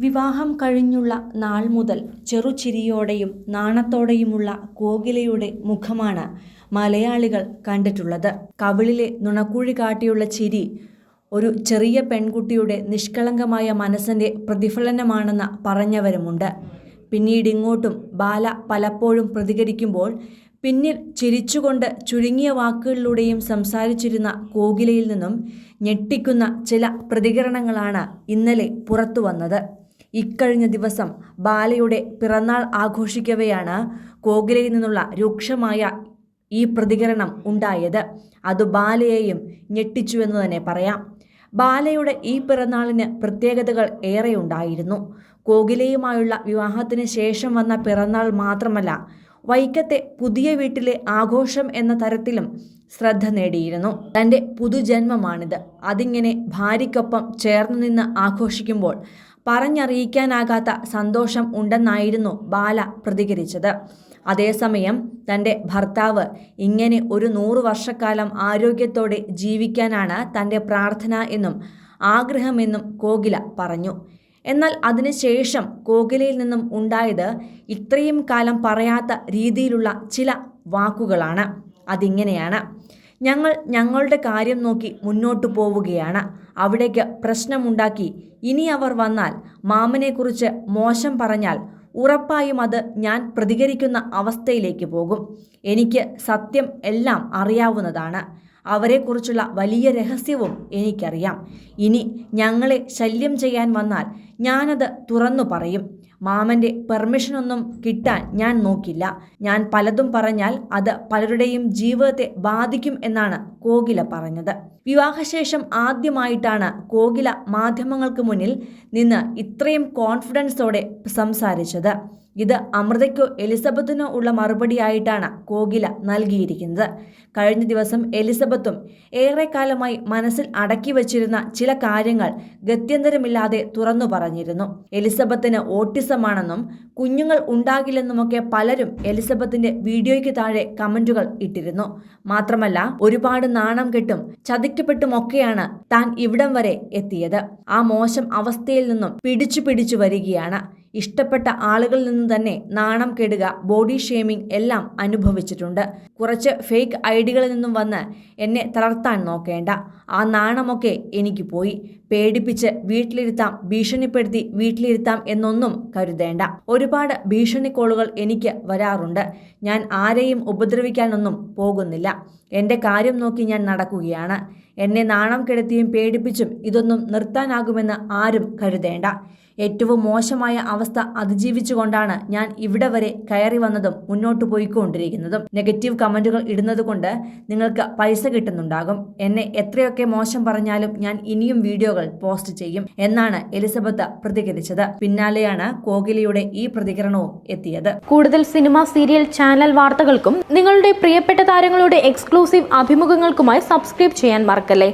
വിവാഹം കഴിഞ്ഞുള്ള നാൾ മുതൽ ചെറുചിരിയോടെയും നാണത്തോടെയുമുള്ള കോകിലയുടെ മുഖമാണ് മലയാളികൾ കണ്ടിട്ടുള്ളത്. കവിളിലെ നുണക്കുഴി കാട്ടിയുള്ള ചിരി ഒരു ചെറിയ പെൺകുട്ടിയുടെ നിഷ്കളങ്കമായ മനസ്സിന്റെ പ്രതിഫലനമാണെന്ന് പറഞ്ഞവരുമുണ്ട്. പിന്നീടിങ്ങോട്ടും ബാല പലപ്പോഴും പ്രതികരിക്കുമ്പോൾ പിന്നിൽ ചിരിച്ചുകൊണ്ട് ചുരുങ്ങിയ വാക്കുകളിലൂടെയും സംസാരിച്ചിരുന്ന കോകിലയിൽ നിന്നും ഞെട്ടിക്കുന്ന ചില പ്രതികരണങ്ങളാണ് ഇന്നലെ പുറത്തു വന്നത് ഇക്കഴിഞ്ഞ ദിവസം ബാലയുടെ പിറന്നാൾ ആഘോഷിക്കവെയാണ് കോകിലയിൽ നിന്നുള്ള രൂക്ഷമായ ഈ പ്രതികരണം ഉണ്ടായത്. അത് ബാലയെയും ഞെട്ടിച്ചു എന്ന് തന്നെ പറയാം. ബാലയുടെ ഈ പിറന്നാളിന് പ്രത്യേകതകൾ ഏറെ ഉണ്ടായിരുന്നു. കോകിലയുമായുള്ള വിവാഹത്തിന് ശേഷം വന്ന പിറന്നാൾ മാത്രമല്ല വൈക്കത്തെ പുതിയ വീട്ടിലെ ആഘോഷം എന്ന തരത്തിലും ശ്രദ്ധ നേടിയിരുന്നു. തന്റെ പുതുജന്മമാണിത്. അതിങ്ങനെ ഭാര്യയ്ക്കൊപ്പം ചേർന്നു നിന്ന് ആഘോഷിക്കുമ്പോൾ പറഞ്ഞറിയിക്കാനാകാത്ത സന്തോഷം ഉണ്ടെന്നായിരുന്നു ബാല പ്രതികരിച്ചത്. അതേസമയം തന്റെ ഭർത്താവ് ഇങ്ങനെ ഒരു നൂറു വർഷക്കാലം ആരോഗ്യത്തോടെ ജീവിക്കാനാണ് തന്റെ പ്രാർത്ഥന എന്നും ആഗ്രഹമെന്നും കോകില പറഞ്ഞു. എന്നാൽ അതിനുശേഷം കോകിലയിൽ നിന്നും ഉണ്ടായത് ഇത്രയും കാലം പറയാത്ത രീതിയിലുള്ള ചില വാക്കുകളാണ്. അതിങ്ങനെയാണ്. ഞങ്ങൾ ഞങ്ങളുടെ കാര്യം നോക്കി മുന്നോട്ടു പോവുകയാണ്. അവിടേക്ക് പ്രശ്നമുണ്ടാക്കി. ഇനി അവർ വന്നാൽ മാമനെക്കുറിച്ച് മോശം പറഞ്ഞാൽ ഉറപ്പായും അത് ഞാൻ പ്രതികരിക്കുന്ന അവസ്ഥയിലേക്ക് പോകും. എനിക്ക് സത്യം എല്ലാം അറിയാവുന്നതാണ്. അവരെക്കുറിച്ചുള്ള വലിയ രഹസ്യവും എനിക്കറിയാം. ഇനി ഞങ്ങളെ ശല്യം ചെയ്യാൻ വന്നാൽ ഞാനത് തുറന്നു പറയും. മാമന്റെ പെർമിഷനൊന്നും കിട്ടാൻ ഞാൻ നോക്കില്ല. ഞാൻ പലതും പറഞ്ഞാൽ അത് പലരുടെയും ജീവിതത്തെ ബാധിക്കും എന്നാണ് കോകില പറഞ്ഞത്. വിവാഹശേഷം ആദ്യമായിട്ടാണ് കോകില മാധ്യമങ്ങൾക്ക് മുന്നിൽ നിന്ന് ഇത്രയും കോൺഫിഡൻസോടെ സംസാരിച്ചത്. ഇത് അമൃതയ്ക്കോ എലിസബത്തിനോ ഉള്ള മറുപടിയായിട്ടാണ് കോകില നൽകിയിരിക്കുന്നത്. കഴിഞ്ഞ ദിവസം എലിസബത്തും ഏറെക്കാലമായി മനസ്സിൽ അടക്കി വച്ചിരുന്ന ചില കാര്യങ്ങൾ ഗത്യന്തരമില്ലാതെ തുറന്നു പറഞ്ഞിരുന്നു. എലിസബത്തിന് ഓട്ടിസമാണെന്നും കുഞ്ഞുങ്ങൾ ഉണ്ടാകില്ലെന്നുമൊക്കെ പലരും എലിസബത്തിന്റെ വീഡിയോയ്ക്ക് താഴെ കമന്റുകൾ ഇട്ടിരുന്നു. മാത്രമല്ല ഒരുപാട് നാണം കെട്ടും ചതിക്കപ്പെട്ടുമൊക്കെയാണ് താൻ ഇവിടം വരെ എത്തിയത്. ആ മോശം അവസ്ഥയിൽ നിന്നും പിടിച്ചു പിടിച്ചു വരികയാണ്. ഇഷ്ടപ്പെട്ട ആളുകളിൽ നിന്ന് തന്നെ നാണം കെടുക ബോഡി ഷേമിംഗ് എല്ലാം അനുഭവിച്ചിട്ടുണ്ട്. കുറച്ച് ഫേക്ക് ഐഡികളിൽ നിന്നും വന്ന് എന്നെ തളർത്താൻ നോക്കേണ്ട. ആ നാണമൊക്കെ എനിക്ക് പോയി. പേടിപ്പിച്ച് വീട്ടിലിരുത്താം ഭീഷണിപ്പെടുത്തി വീട്ടിലിരുത്താം എന്നൊന്നും കരുതേണ്ട. ഒരുപാട് ഭീഷണി കോളുകൾ എനിക്ക് വരാറുണ്ട്. ഞാൻ ആരെയും ഉപദ്രവിക്കാനൊന്നും പോകുന്നില്ല. എന്റെ കാര്യം നോക്കി ഞാൻ നടക്കുകയാണ്. എന്നെ നാണം കെടുത്തിയും പേടിപ്പിച്ചും ഇതൊന്നും നിർത്താനാകുമെന്ന് ആരും കരുതേണ്ട. ഏറ്റവും മോശമായ അവസ്ഥ അതിജീവിച്ചുകൊണ്ടാണ് ഞാൻ ഇവിടെ വരെ കയറി വന്നതും മുന്നോട്ട് പോയിക്കൊണ്ടിരിക്കുന്നതും. നെഗറ്റീവ് കമന്റുകൾ ഇടുന്നതുകൊണ്ട് നിങ്ങൾക്ക് പൈസ കിട്ടുന്നുണ്ടാകും. എന്നെ എത്രയൊക്കെ മോശം പറഞ്ഞാലും ഞാൻ ഇനിയും വീഡിയോകൾ പോസ്റ്റ് ചെയ്യും എന്നാണ് എലിസബത്ത് പ്രതികരിച്ചത്. പിന്നാലെയാണ് കോകിലയുടെ ഈ പ്രതികരണവും എത്തിയത്. കൂടുതൽ സിനിമ സീരിയൽ ചാനൽ വാർത്തകൾക്കും നിങ്ങളുടെ പ്രിയപ്പെട്ട താരങ്ങളുടെ എക്സ്ക്ലൂസീവ് അഭിമുഖങ്ങൾക്കുമായി സബ്സ്ക്രൈബ് ചെയ്യാൻ മറക്കല്ലേ